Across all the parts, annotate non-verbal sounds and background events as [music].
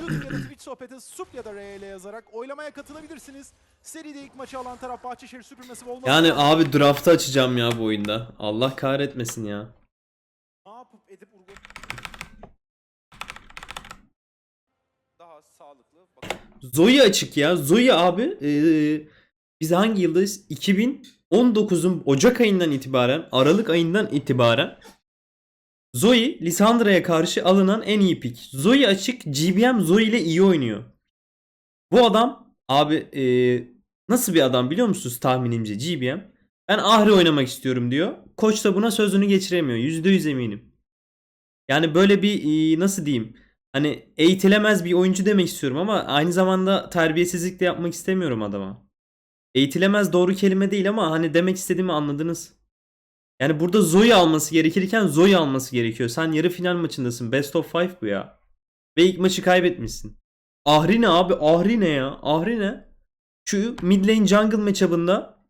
YouTube ya da Twitch sohbeti sup ya da R ile yazarak oylamaya katılabilirsiniz. Seride ilk maçı alan taraf Bahçeşehir süpürmesi olmalı. Yani abi draft'ı açacağım ya bu oyunda. Allah kahretmesin ya. Ne yapıp edip Urgot Daha sağlıklı. Zoe açık ya. Zoe abi eee, biz hangi yıldayız? 2019'un Ocak ayından itibaren, Aralık ayından itibaren Zoe Lisandra'ya karşı alınan en iyi pick. Zoe açık. GBM Zoe ile iyi oynuyor. Bu adam abi eee, nasıl bir adam biliyor musunuz tahminimce GBM? Ben Ahri oynamak istiyorum diyor. Koç da buna sözünü geçiremiyor. %100 eminim. Yani böyle bir eee, nasıl diyeyim? Hani eğitilemez bir oyuncu demek istiyorum ama aynı zamanda terbiyesizlik de yapmak istemiyorum adama. Eğitilemez doğru kelime değil ama hani demek istediğimi anladınız. Yani burada Zoe alması gerekirken Zoe alması gerekiyor. Sen yarı final maçındasın. Best of 5 bu ya. Ve ilk maçı kaybetmişsin. Ahri ne abi? Ahri ne ya? Ahri ne? Şu mid lane jungle matchup'ında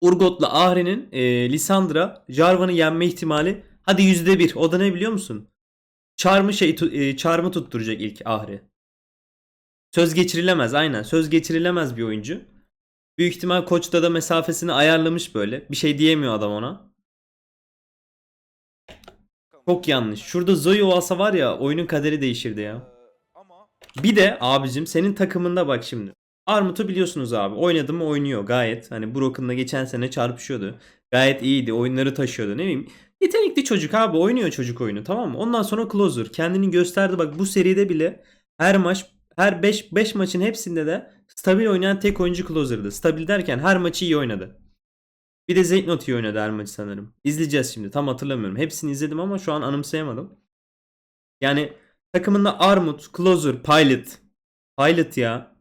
Urgot'la Ahri'nin e, Lissandra Jarvan'ı yenme ihtimali hadi %1. O da ne biliyor musun? Charm'ı şey e, Charm'ı tutturacak ilk Ahri. Söz geçirilemez aynen. Söz geçirilemez bir oyuncu. Büyük ihtimal koçta da mesafesini ayarlamış böyle. Bir şey diyemiyor adam ona. Çok yanlış. Şurada Zoe olsa var ya oyunun kaderi değişirdi ya. Bir de abicim senin takımında bak şimdi. Armut'u biliyorsunuz abi. Oynadı mı oynuyor gayet. Hani Broken'la geçen sene çarpışıyordu. Gayet iyiydi. Oyunları taşıyordu. Ne bileyim. Yetenekli çocuk abi. Oynuyor çocuk oyunu tamam mı? Ondan sonra Closer. Kendini gösterdi. Bak bu seride bile her maç her 5 5 maçın hepsinde de stabil oynayan tek oyuncu Closer'dı. Stabil derken her maçı iyi oynadı. Bir de Zeynot iyi oynadı her maçı sanırım. İzleyeceğiz şimdi. Tam hatırlamıyorum. Hepsini izledim ama şu an anımsayamadım. Yani takımında Armut, Closer, Pilot. Pilot ya.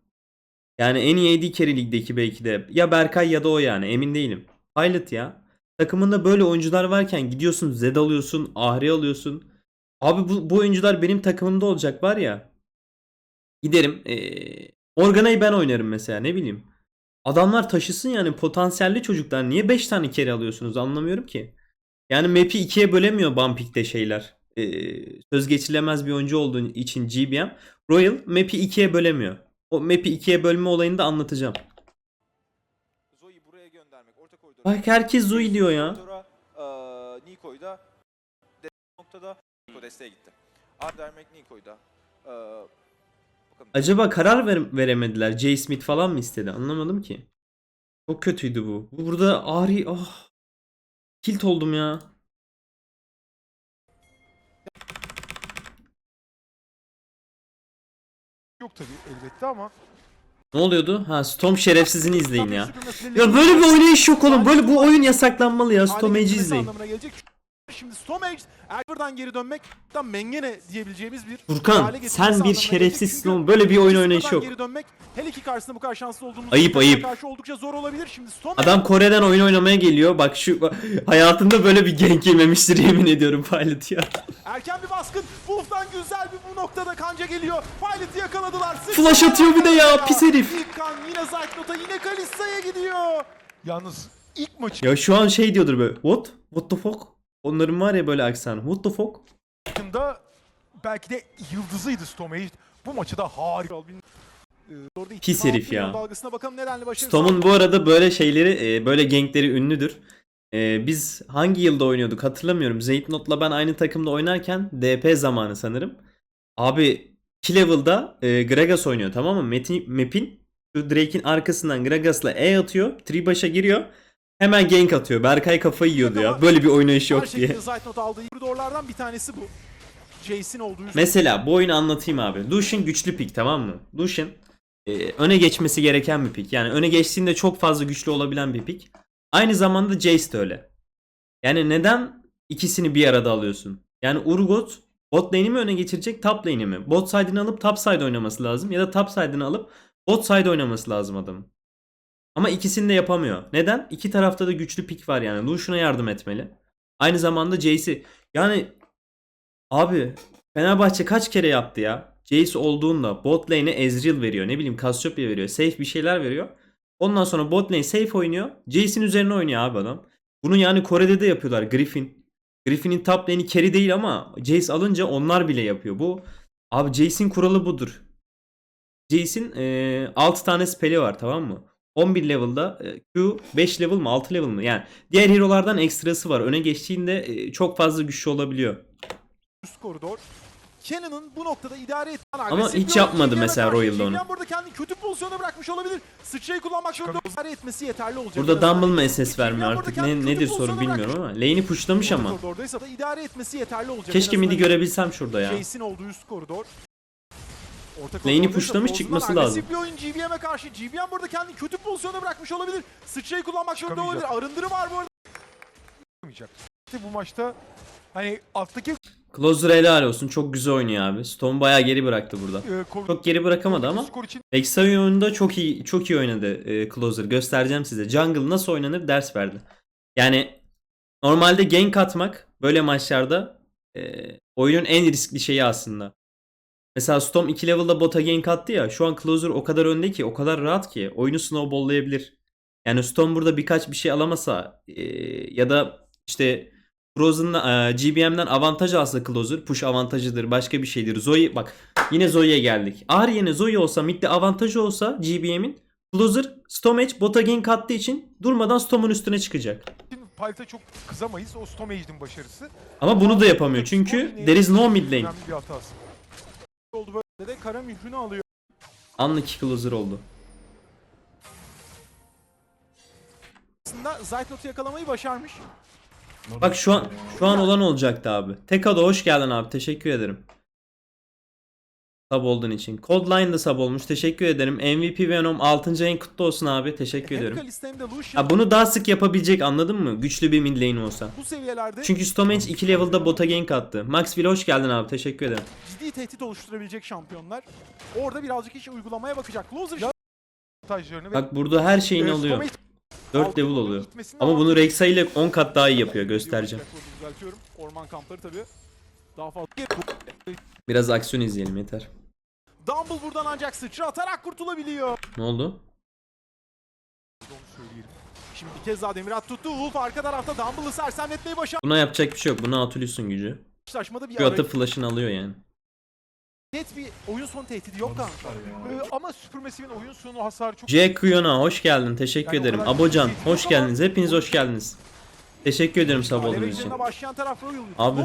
Yani en iyi AD carry ligdeki belki de. Ya Berkay ya da o yani emin değilim. Pilot ya. Takımında böyle oyuncular varken gidiyorsun Zed alıyorsun, Ahri alıyorsun. Abi bu, bu oyuncular benim takımımda olacak var ya. Giderim. Ee, Morgana'yı ben oynarım mesela ne bileyim. Adamlar taşısın yani potansiyelli çocuklar. Niye 5 tane kere alıyorsunuz anlamıyorum ki. Yani map'i ikiye bölemiyor Bumpik'te şeyler. Ee, söz geçilemez bir oyuncu olduğu için GBM. Royal map'i ikiye bölemiyor. O map'i ikiye bölme olayını da anlatacağım. Zoe'yi buraya göndermek. Orta koridora. Bak herkes Zoe diyor ya. Eee, Niko'yu da noktada desteğe gitti. Abi vermek Niko'yu da. Acaba karar ver- veremediler. Jay Smith falan mı istedi? Anlamadım ki. Çok kötüydü bu. Bu burada Ari ah. Tilt oldum ya. yok tabii elbette ama. Ne oluyordu? Ha Storm şerefsizini izleyin ya. Ya böyle bir oynayış yok oğlum. Böyle bu oyun yasaklanmalı ya. Storm Age'i getirmesi izleyin. anlamına gelecek. Şimdi Stomage Erber'dan geri dönmek da Mengene diyebileceğimiz bir Furkan, sen bir şerefsizsin oğlum. Böyle bir oyun oynayışı yok. Geri dönmek hele ki karşısında bu kadar şanslı olduğumuz Ayıp, ayıp. karşı oldukça zor olabilir. Şimdi Stomage Adam Kore'den oyun oynamaya geliyor. Bak şu hayatında böyle bir gank yememiştir yemin ediyorum Pilot ya. erken bir baskın. Wolf'tan güzel bir bu noktada kanca geliyor. Pilot'ı yakaladılar. Sıçradı Flash atıyor bir de ya, arkaya. pis herif. İlk kan yine Zaytnot'a yine Kalista'ya gidiyor. Yalnız ilk maçı Ya şu an şey diyordur böyle. What? What the fuck? Onların var ya böyle aksanı. What the fuck? maçında belki de yıldızıydı Stomage. Bu maçı da harika. Ee, orada Pis herif ya. milyon Dalgasına bakalım nedenle başarı Storm'un bu arada böyle şeyleri, e, böyle gankleri ünlüdür. E, biz hangi yılda oynuyorduk hatırlamıyorum. Zeytnot'la ben aynı takımda oynarken DP zamanı sanırım. Abi 2 level'da e, Gragas oynuyor tamam mı? Metin, map'in şu Drake'in arkasından Gragas'la E atıyor. Tribaş'a giriyor. Hemen gank atıyor. Berkay kafayı yiyordu ya. Böyle bir oynayış yok diye. aldığı bir tanesi bu. Jace'in olduğu Mesela bu oyunu anlatayım abi. Lucian güçlü pick tamam mı? Lucian e, öne geçmesi gereken bir pick. Yani öne geçtiğinde çok fazla güçlü olabilen bir pick. Aynı zamanda Jace de öyle. Yani neden ikisini bir arada alıyorsun? Yani Urgot bot lane'i mi öne geçirecek top lane'i mi? Bot side'ını alıp top side oynaması lazım. Ya da top side'ını alıp bot side oynaması lazım adamın. Ama ikisini de yapamıyor. Neden? İki tarafta da güçlü pick var yani. Lucian'a yardım etmeli. Aynı zamanda Jace'i. Yani Abi Fenerbahçe kaç kere yaptı ya? Jace olduğunda bot lane'e Ezreal veriyor. Ne bileyim Cassiopeia veriyor. Safe bir şeyler veriyor. Ondan sonra bot lane safe oynuyor. Jace'in üzerine oynuyor abi adam. Bunu yani Kore'de de yapıyorlar. Griffin. Griffin'in top lane'i carry değil ama Jace alınca onlar bile yapıyor. Bu abi Jace'in kuralı budur. Jace'in e, 6 tane spell'i var tamam mı? 11 level'da e, Q 5 level mı 6 level mı? Yani diğer hero'lardan ekstrası var. Öne geçtiğinde e, çok fazla güçlü olabiliyor. üst koridor. Cannon'ın bu noktada idare etmen Ama hiç yapmadı mesela. Royal'da onu. Burada kendini kötü pozisyona bırakmış olabilir. Sıçrayı kullanmak zorunda idare etmesi yeterli olacak. Burada. Dumble mı SS vermiyor artık ne, nedir sorun bilmiyorum ama. Lane'i pushlamış ama. Koridordaysa da idare etmesi yeterli olacak. Keşke midi görebilsem şurada ya. Jace'in olduğu üst koridor. Orta Lane'i pushlamış, çıkması lazım. bir oyun GBM'e karşı. GBM burada kendini kötü pozisyona bırakmış olabilir. Sıçrayı kullanmak zorunda olabilir. Arındırı var bu arada. İşte bu maçta hani alttaki Closer helal olsun. Çok güzel oynuyor abi. Stone bayağı geri bıraktı burada. e, kor- Çok geri bırakamadı ama skor için Extra oyununda çok iyi çok iyi oynadı e, Closer. Göstereceğim size. Jungle nasıl oynanır ders verdi. Yani normalde gank atmak böyle maçlarda e, oyunun en riskli şeyi aslında. Mesela Storm 2 level'da bota gank attı ya. Şu an Closer o kadar önde ki, o kadar rahat ki oyunu snowball'layabilir. Yani Storm burada birkaç bir şey alamasa e, ya da işte Frozen'la e, GBM'den avantaj alsa Closer, push avantajıdır, başka bir şeydir. Zoe bak Yine Zoe'ye geldik. Ağır yine Zoe olsa midde avantajı olsa GBM'in Closer Stomach bota gank attığı için durmadan Storm'un üstüne çıkacak. Palta çok kızamayız. O Stomage'in başarısı. Ama bunu da yapamıyor çünkü there is no mid lane. Oldu böyle de kara mührünü alıyor. Anlık Closer oldu. Aslında Zaytnot'u yakalamayı başarmış. Bak şu an şu an olan olacaktı abi. Tekado hoş geldin abi. Teşekkür ederim. Sub olduğun için. Codeline da sub olmuş. Teşekkür ederim. MVP Venom 6. ayın kutlu olsun abi. Teşekkür Hem Lucian Ha, bunu daha sık yapabilecek anladın mı? Güçlü bir mid lane olsa. bu seviyelerde Çünkü Stomach 2 level'da bota gank attı. Maxwell hoş geldin abi. Teşekkür ederim. ciddi tehdit oluşturabilecek şampiyonlar. Orada birazcık iş uygulamaya bakacak. Closer Ya- Bak burada her şeyini e, alıyor. Stomage 4 level oluyor. Ama bunu. Rexa ile 10 kat daha iyi yapıyor göstereceğim. Orman kampları tabii. Daha fazla. Biraz aksiyon izleyelim yeter. Dumble buradan ancak sıçra atarak kurtulabiliyor. Ne oldu? Şimdi bir kez daha Demirat tuttu. Wolf arka tarafta Dumble'ı sersemletmeyi başardı. Buna yapacak bir şey yok. Buna Atulus'un gücü. Karşılaşmada bir atıp flash'ını alıyor yani. net bir oyun sonu tehdidi yok kanka. Ee, ama Supermassive'in oyun sonu hasarı çok J. Kuyona hoş geldin. Teşekkür Yani ederim. Abocan hoş geldiniz. Hepiniz hoş geldiniz. Teşekkür ederim Alev olduğunuz için. Abi.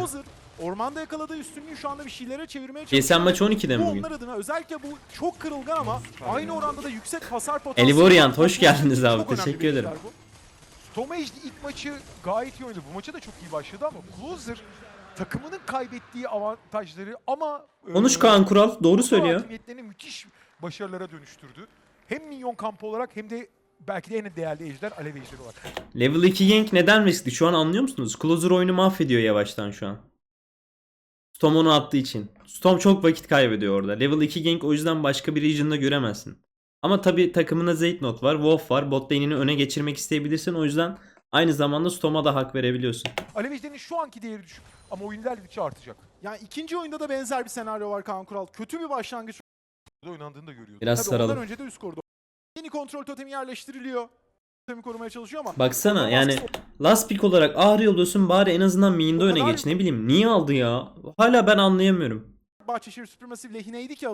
Ormanda yakaladığı üstünlüğü şu anda bir şeylere çevirmeye çalışıyor. maçı 12'de mi Bu bugün? onlar adına özellikle bu çok kırılgan ama aynı oranda da yüksek hasar potansiyeli. Elivoriant, hoş geldiniz abi, önemli teşekkür bir ederim. bu. Stomage ilk maçı gayet iyi oynadı. Bu maça da çok iyi başladı ama Closer takımının kaybettiği avantajları ama e, Konuş Kaan Kural. Doğru söylüyor. hakimiyetlerini müthiş başarılara dönüştürdü. Hem minyon kampı olarak hem de belki de en değerli ejder alev ejderi olarak. Level 2 gank neden riskli? Şu an anlıyor musunuz? Closer oyunu mahvediyor yavaştan şu an. Storm onu attığı için. Storm çok vakit kaybediyor orada. Level 2 gank o yüzden başka bir region'da göremezsin. Ama tabi takımında Zeytnot var, Wolf var. Bot lane'ini öne geçirmek isteyebilirsin. O yüzden aynı zamanda Storm'a da hak verebiliyorsun. Alev ejderinin şu anki değeri düşük ama oyun ilerledikçe artacak. Yani ikinci oyunda da benzer bir senaryo var Kaan Kural. Kötü bir başlangıç. Oynandığını da görüyoruz. Biraz Tabii ondan saralım. önce de üst koridor. Yeni kontrol totemi yerleştiriliyor. Totemi korumaya çalışıyor ama. Baksana yani last pick olarak ağrı yolluyorsun bari en azından main'de öne kadar- geç. Ne bileyim niye aldı ya? Hala ben anlayamıyorum. Bahçeşehir Supermassive lehineydi ki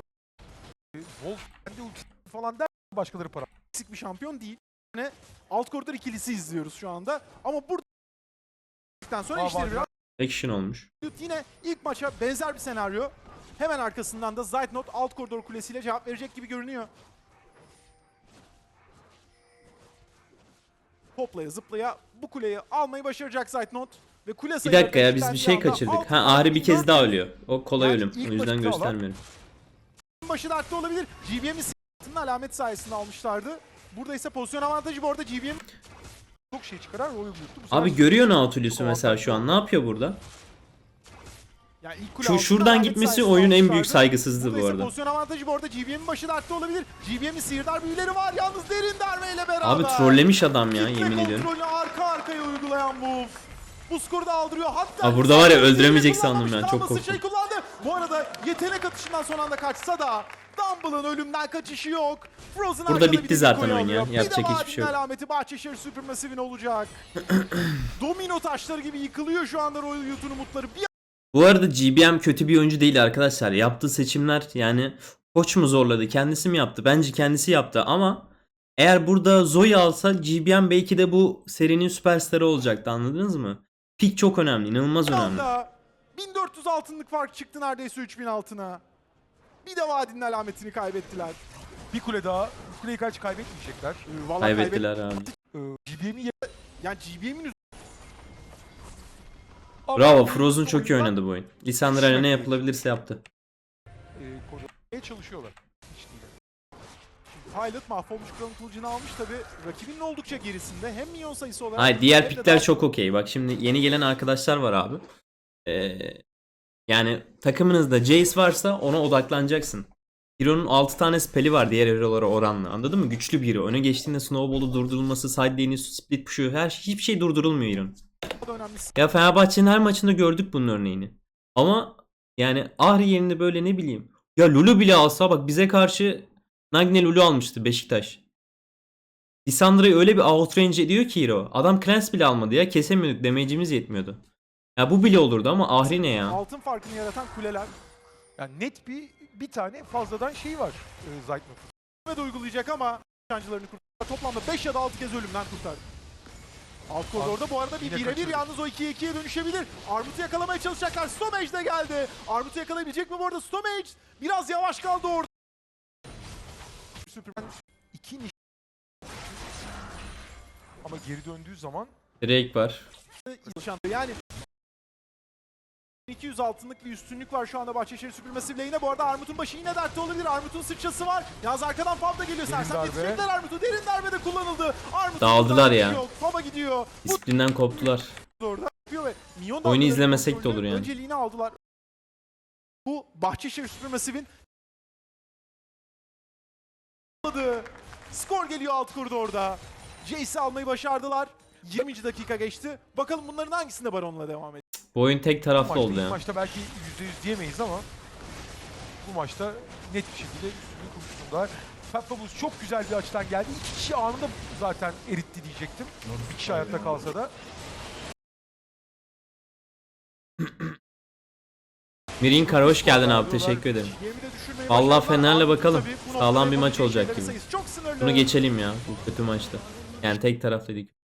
E, Wolf kendi ultisi falan der başkaları para. eksik bir şampiyon değil. Yani alt koridor ikilisi izliyoruz şu anda. Ama burada sonra Aa, işleri biraz Action olmuş. Yine ilk maça benzer bir senaryo. Hemen arkasından da Zaytnot alt koridor kulesiyle cevap verecek gibi görünüyor. Hoplaya zıplaya bu kuleyi almayı başaracak Zaytnot. Ve kule Bir dakika ya biz bir şey kaçırdık. Ha Ahri bir kez daha ölüyor. O kolay Yani ölüm. O yüzden göstermiyorum. başı dertte olabilir. GBM'in s**tının alamet sayesinde almışlardı. Burada ise pozisyon avantajı bu arada GBM Çok şey çıkarar Royal Abi görüyor Nautilus'u mesela şu an. Ne yapıyor burada? Yani ilk Şu şuradan gitmesi oyunun en büyük saygısızlığı bu arada. pozisyon avantajı bu arada GBM'in başı dertte olabilir. GBM'in sihirdar büyüleri var yalnız derin dermeyle beraber. Abi trollemiş adam ya Kitle yemin ediyorum. kontrolünü arka arkaya uygulayan Wolf. Bu skoru da aldırıyor. Hatta Aa, burada var ya, öldüremeyecek sandım ben, çok ama sıçrayı kullandı. Bu arada yetenek atışından son anda kaçsa da Dumble'ın ölümden kaçışı yok. Frozen Burada bitti zaten oyun ya. Yapacak hiçbir şey yok. Alameti Bahçeşehir Supermassive'in olacak. [clears throat] Domino taşları gibi yıkılıyor şu anda Royal Youth'un umutları. Bir Bu arada GBM kötü bir oyuncu değil arkadaşlar. Yaptığı seçimler yani Koç mu zorladı? Kendisi mi yaptı? Bence kendisi yaptı ama eğer burada Zoe alsa GBM belki de bu serinin süperstarı olacaktı anladınız mı? Pik çok önemli, inanılmaz önemli. anda 1400 altınlık fark çıktı neredeyse 3000 altına. Bir de vadinin alametini kaybettiler. Bir kule daha. Bu kuleyi kaç kaybetmeyecekler. Ee, Vallahi Kaybettiler abi. GBM'i ye- Yani GBM'in Bravo, Frozen çok iyi oynadı bu oyun. Lisandra ile ne yapılabilirse yaptı. E, çalışıyorlar. Pilot mahvolmuş Crown kılıcını almış tabi. Rakibinin oldukça gerisinde. Hem minyon sayısı olarak Hayır diğer pikler daha- çok okey. Bak şimdi yeni gelen arkadaşlar var abi. Ee, yani takımınızda Jace varsa ona odaklanacaksın. Hero'nun 6 tane spell'i var diğer hero'lara oranla. Anladın mı? Güçlü bir hero. Öne geçtiğinde snowball'u durdurulması, side lane'i, split push'u her şey, hiçbir şey durdurulmuyor hero'nun. Ya Fenerbahçe'nin her maçında gördük bunun örneğini. Ama yani Ahri yerine böyle ne bileyim. Ya Lulu bile alsa bak bize karşı Nagne Lulu almıştı Beşiktaş. Lisandra'yı öyle bir outrange ediyor ki hero. Adam Clans bile almadı ya. Kesemiyorduk. Damage'imiz yetmiyordu. Ya bu bile olurdu ama Ahri ne ya? Altın farkını yaratan kuleler. Yani net bir bir tane fazladan şey var e, Zaytnot'un. ve de uygulayacak ama şancılarını kurtardı. Toplamda 5 ya da 6 kez ölümden kurtardı. Alt koridorda bu arada bir birebir yalnız o 2'ye 2'ye dönüşebilir. Armut'u yakalamaya çalışacaklar. Stomage de geldi. Armut'u yakalayabilecek mi bu arada? Stomage biraz yavaş kaldı orada. Superman İki niş... Ama geri döndüğü zaman Drake var. Yani 200 altınlık bir üstünlük var şu anda Bahçeşehir süpürmesi lehine. Bu arada Armut'un başı yine dertte olabilir. Armut'un sıçrası var. Yalnız arkadan Fav da geliyor. Sersem yetişecekler Armut'u. Derin darbe de kullanıldı. Armut'un Dağıldılar ya. gidiyor, Bu Disiplinden koptular. orada yapıyor ve Mion Oyunu izlemesek de olur yani. Önceliğini aldılar. Bu Bahçeşehir Süpermasif'in Skor geliyor alt koridorda. Jace'i almayı başardılar. 20. dakika geçti. Bakalım bunların hangisinde Baron'la devam edecek. Bu oyun tek taraflı oldu ilk ya. maçta belki %100 diyemeyiz ama bu maçta net bir şekilde üstünlüğü kurmuş durumdalar. Fabulous çok güzel bir açıdan geldi. İki kişi anında zaten eritti diyecektim. Bir kişi hayatta kalsa da. [clears throat] Mirin Kara hoş geldin abi teşekkür ederim. Başardılar. Fener'le bakalım. Sağlam bir maç olacak gibi. Bunu geçelim ya bu kötü maçta. Yani tek taraflıydık.